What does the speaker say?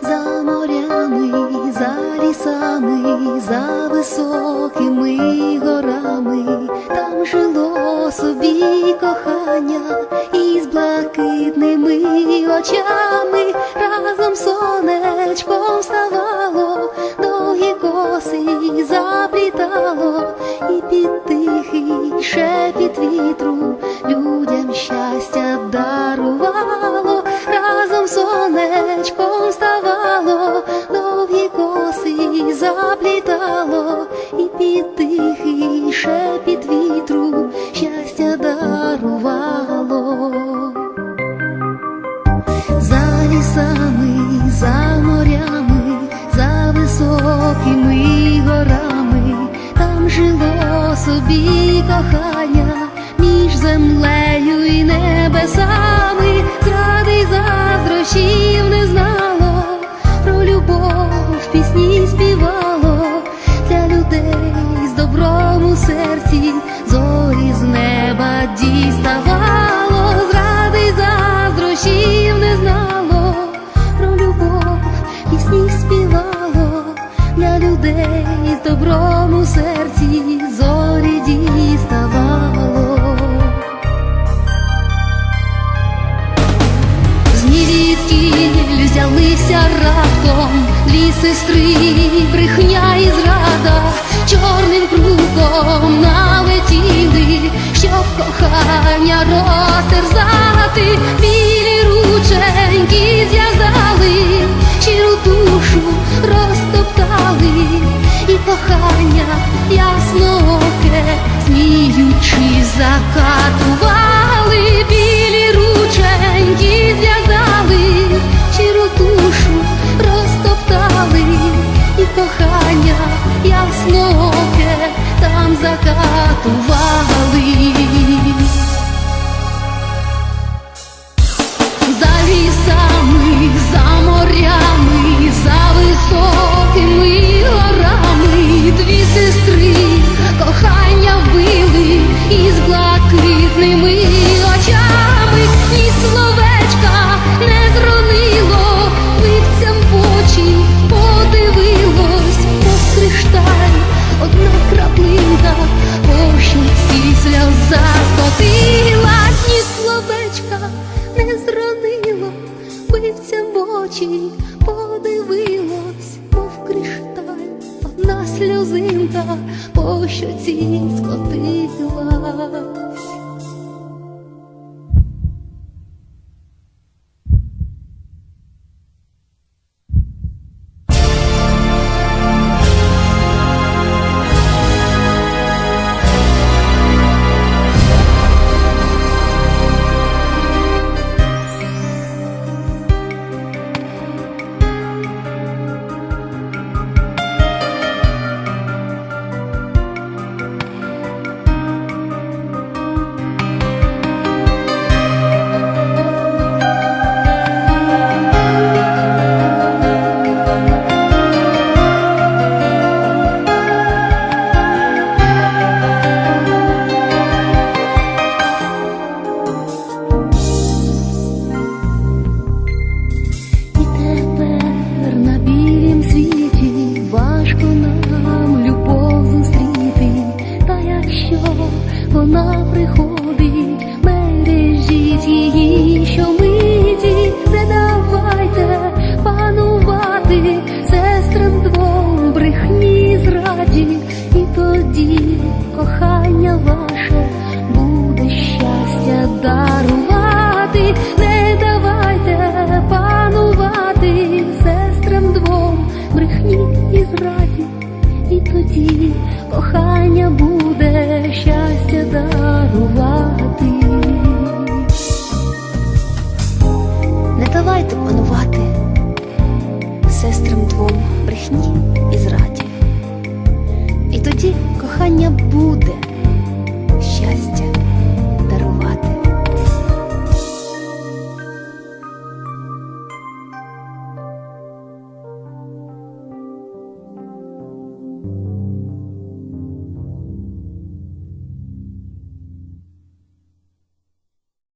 За морями, за лісами, за високими горами, там жило собі кохання із блакитними очами, лісами, за морями, за високими горами, там жило собі кохання між землею і небесами, зради й заздрощів не знало, про любов пісні співало. Для людей з добром у серці, сестри, брехня і зрада, чорним кругом налетіли, щоб кохання розтерзати, яснооке там закатували. Очі подивилось, мов кришталь, одна сльозинка по щоці скотилась. Зраді, і тоді кохання буде щастя дарувати. Не давайте панувати сестрам двом брехні і зраді. І тоді кохання буде щастя